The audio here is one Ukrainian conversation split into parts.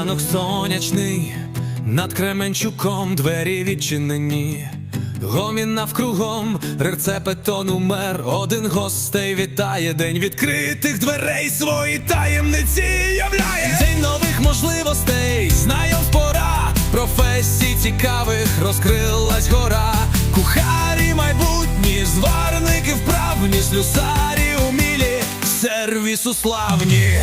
Ранок сонячний, над Кременчуком двері відчинені. Гомін навкругом, рецепетон умер, один гостей вітає, день відкритих дверей свої таємниці являє. День нових можливостей, знайомств пора, професій цікавих розкрилась гора. Кухарі майбутні, зварники вправні, слюсарі умілі, сервісу славні.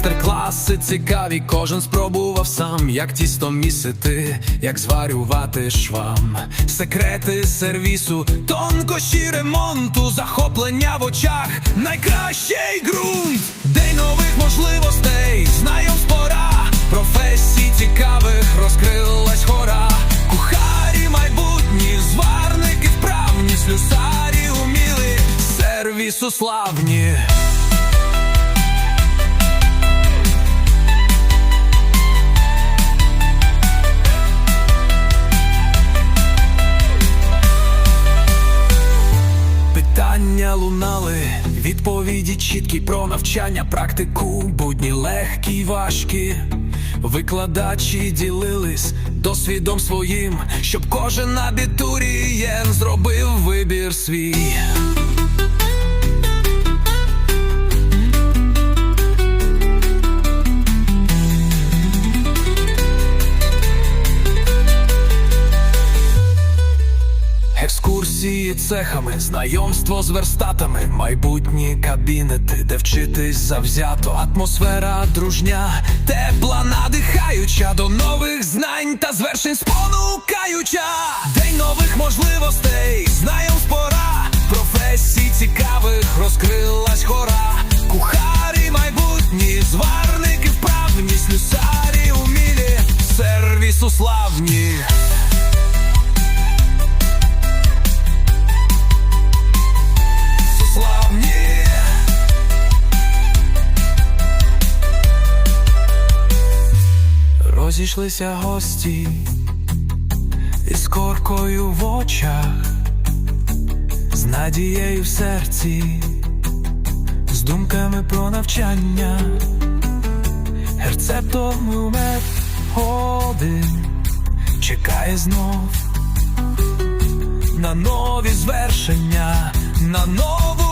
Майстер-класи цікаві, кожен спробував сам, як тісто місити, як зварювати швам, секрети сервісу, тонкощі ремонту, захоплення в очах, найкращий ґрунт, день нових можливостей, знайомств пора, професій цікавих розкрилась хора, кухарі майбутні, зварники вправні, слюсарі уміли, сервісу славні. Питання лунали, відповіді чіткі про навчання, практику, будні легкі важкі. Викладачі ділились досвідом своїм, щоб кожен абітурієн зробив вибір свій. Екскурсії цехами, знайомство з верстатами, майбутні кабінети, де вчитись завзято, атмосфера дружня, тепла, надихаюча до нових знань та звершень спонукаюча. День нових можливостей, знайомств пора, професій цікавих розкрилась хора. Кухарі майбутні, зварники вправні, слюсарі умілі, сервісу славні. Розійшлися гості із коркою в очах, з надією в серці, з думками про навчання, рецептом умер один, чекає знов на нові звершення, на нову